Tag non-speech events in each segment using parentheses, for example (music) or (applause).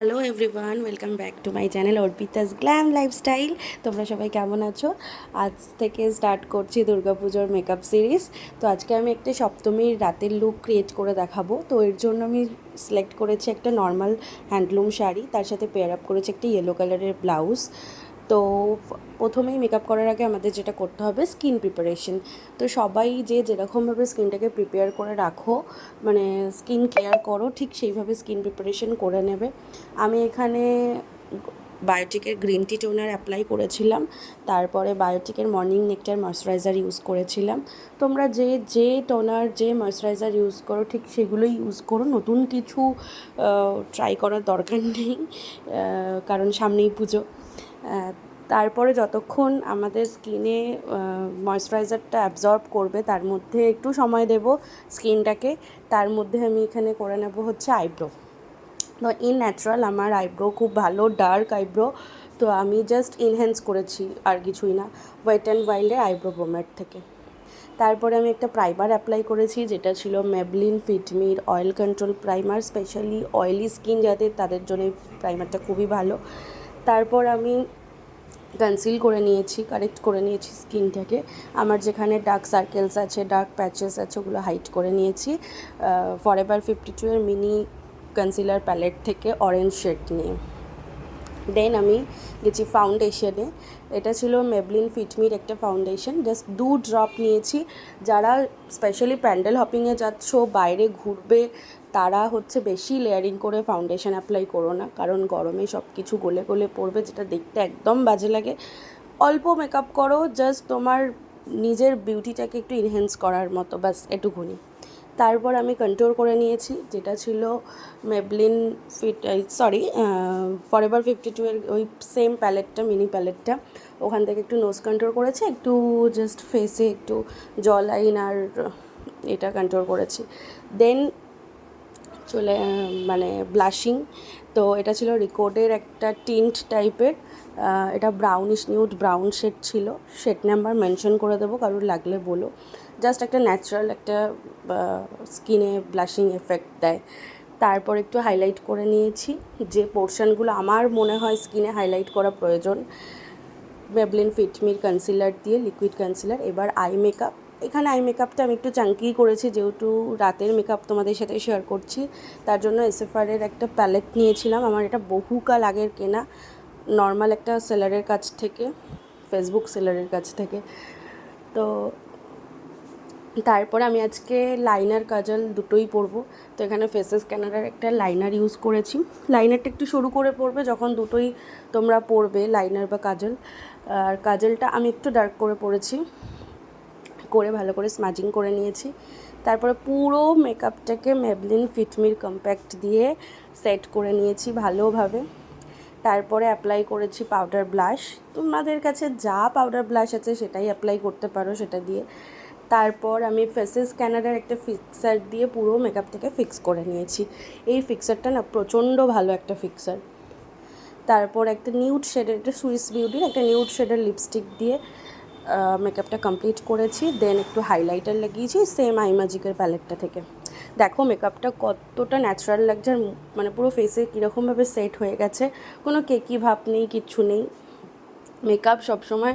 Hello everyone welcome back to my channel Arpita's glam lifestyle তোমরা সবাই কেমন আছো? আজ থেকে স্টার্ট করছি দুর্গাপুজোর মেকআপ সিরিজ তো আজকে আমি একটা সপ্তমীর রাতের লুক ক্রিয়েট করে দেখাবো। তো এর জন্য আমি সিলেক্ট করেছি একটা নর্মাল হ্যান্ডলুম শাড়ি, তার সাথে পেয়ার আপ করেছি একটা ইয়েলো কালারের ব্লাউজ তো প্রথমেই মেকআপ করার আগে আমাদের যেটা করতে হবে স্কিন প্রিপারেশন তো সবাই যে যেরকমভাবে স্কিনটাকে প্রিপেয়ার করে রাখো মানে স্কিন কেয়ার করো, ঠিক সেইভাবে স্কিন প্রিপারেশন করে নেবে। আমি এখানে বায়োটিকের গ্রিন টি টোনার অ্যাপ্লাই করেছিলাম, তারপরে বায়োটিকের মর্নিং নেকটার ময়শ্চারাইজার ইউজ করেছিলাম। তোমরা যে যে টোনার যে ময়শ্চারাইজার ইউজ করো, ঠিক সেগুলোই ইউজ করো। নতুন কিছু ট্রাই করার দরকার নেই কারণ সামনেই পুজো। তারপরে যতক্ষণ আমাদের স্কিনে ময়শ্চারাইজারটা অ্যাবজর্ব করবে, তার মধ্যে একটু সময় দেব স্কিনটাকে, তার মধ্যে আমি এখানে করে নেব হচ্ছে আইব্রো তো ইন ন্যাচারাল আমার আইব্রো খুব ভালো ডার্ক আইব্রো তো আমি জাস্ট ইনহ্যান্স করেছি আর কিছুই না ওয়েট অ্যান্ড ওয়াইল্ডের আইব্রো পোমেট থেকে. তারপরে আমি একটা প্রাইমার অ্যাপ্লাই করেছি, যেটা ছিল Maybelline fit me oil control primer specially oily skin যাদের তাদের জন্য প্রাইমারটা খুবই ভালো। তারপর আমি কনসিল করে নিয়েছি কারেক্ট করে নিয়েছি স্কিনটাকে আমার যেখানে ডার্ক সার্কেলস আছে ডার্ক প্যাচেস আছে, ওগুলো হাইট করে নিয়েছি। ফর এভার ফিফটি টু এর মিনি কনসিলার প্যালেট থেকে অরেঞ্জ শেড নিয়ে। দেন আমি গেছি ফাউন্ডেশনে এটা ছিল মেবলিন ফিটমির একটা ফাউন্ডেশন জাস্ট দু ড্রপ নিয়েছি। যারা স্পেশালি প্যান্ডেল হপিংয়ে যাচ্ছ, বাইরে ঘুরবে তারা হচ্ছে বেশি লেয়ারিং করে ফাউন্ডেশন অ্যাপ্লাই করো না। কারণ গরমে সব কিছু গলে গলে পড়বে, যেটা দেখতে একদম বাজে লাগে। অল্প মেকআপ করো জাস্ট তোমার নিজের বিউটিটাকে একটু ইনহেন্স করার মতো, ব্যাস এটুকুনি। তারপর আমি কন্ট্রোল করে নিয়েছি, যেটা ছিল Maybelline fit sorry for ever fifty two এর ওই সেম প্যালেটটা মিনি প্যালেটটা ওখান থেকে একটু নোজ কন্ট্রোল করেছি, একটু জাস্ট ফেসে একটু জল আইন আর এটা কন্ট্রোল করেছি। দেন চলে মানে ব্লাশিং তো এটা ছিল রিকোর্ডের একটা টিন্ট টাইপের এটা ব্রাউনিশ নিউড ব্রাউন শেড ছিল। শেড নাম্বার মেনশন করে দেবো, কারোর লাগলে বলো। জাস্ট একটা ন্যাচারাল একটা স্কিনে ব্লাশিং এফেক্ট দেয়। তারপর একটু হাইলাইট করে নিয়েছি, যে পোর্শনগুলো আমার মনে হয় স্কিনে হাইলাইট করা প্রয়োজন। মেবলিন ফিটমির কনসিলার দিয়ে লিকুইড কনসিলার এবার আই মেকআপ এখানে আই মেকআপটা আমি একটু চাঙ্কি করেছি, যেহেতু রাতের মেকআপ তোমাদের সাথে শেয়ার করছি। তার জন্য এসএফআরের একটা প্যালেট নিয়েছিলাম। আমার এটা বহুকাল আগের কেনা নর্মাল একটা সেলারের কাছ থেকে ফেসবুক সেলারের কাছ থেকে। তো তারপরে আমি আজকে লাইনার কাজল দুটোই পরবো। তো এখানে ফেসেস ক্যানাডার একটা লাইনার ইউজ করেছি। লাইনারটা একটু শুরু করে পড়বে যখন দুটোই তোমরা পড়বে লাইনার বা কাজল। আর কাজলটা আমি একটু ডার্ক করে পড়েছি করে, ভালো করে স্মাজিং করে নিয়েছি। তারপরে পুরো মেকআপটাকে মেবলিন ফিটমির কম্প্যাক্ট দিয়ে সেট করে নিয়েছি ভালোভাবে। তারপরে অ্যাপ্লাই করেছি পাউডার ব্লাশ তোমাদের কাছে যা পাউডার ব্লাশ আছে সেটাই অ্যাপ্লাই করতে পারো সেটা দিয়ে। তারপর আমি ফেসেস স্ক্যানারের একটা ফিক্সার দিয়ে পুরো মেকআপটাকে ফিক্স করে নিয়েছি। এই ফিক্সারটা না প্রচণ্ড ভালো একটা ফিক্সার তারপর একটা নিউড শেডের একটা সুইস বিউটির একটা নিউড শেডের লিপস্টিক দিয়ে মেকআপটা কমপ্লিট করেছি দেন একটু হাইলাইটার লাগিয়েছি সেম আইমাজিকের প্যালেটটা থেকে। দেখো মেকআপটা কতটা ন্যাচারাল লাগছে আর মানে পুরো ফেসে কীরকমভাবে সেট হয়ে গেছে। কোনো কেকি ভাব নেই, কিচ্ছু নেই। মেকআপ সবসময়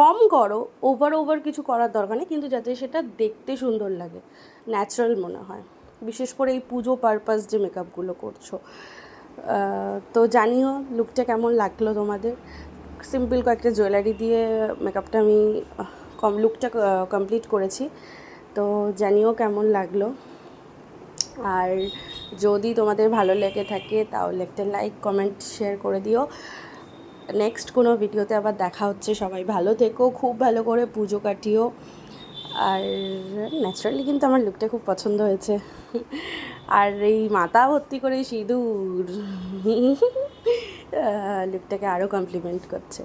কম করো ওভার ওভার কিছু করার দরকার নেই, কিন্তু যাতে সেটা দেখতে সুন্দর লাগে ন্যাচারাল মনে হয়। বিশেষ করে এই পুজো পারপাস যে মেকআপগুলো করছ। তো জানিও লুকটা কেমন লাগল তোমাদের? সিম্পল কয়েকটা জুয়েলারি দিয়ে মেকআপটা আমি, কম লুকটা কমপ্লিট করেছি। তো জানিও কেমন লাগল। আর যদি তোমাদের ভালো লেগে থাকে, তাহলে একটা লাইক কমেন্ট শেয়ার করে দিও। নেক্সট কোনো ভিডিওতে আবার দেখা হচ্ছে। সবাই ভালো থেকো, খুব ভালো করে পুজো কাটিও। আর ন্যাচারালি কিন্তু আমার লুকটা খুব পছন্দ হয়েছে। আর এই মাথা ভর্তি করে সিঁদুর। (laughs) লুকটাকে আরও কমপ্লিমেন্ট করছে।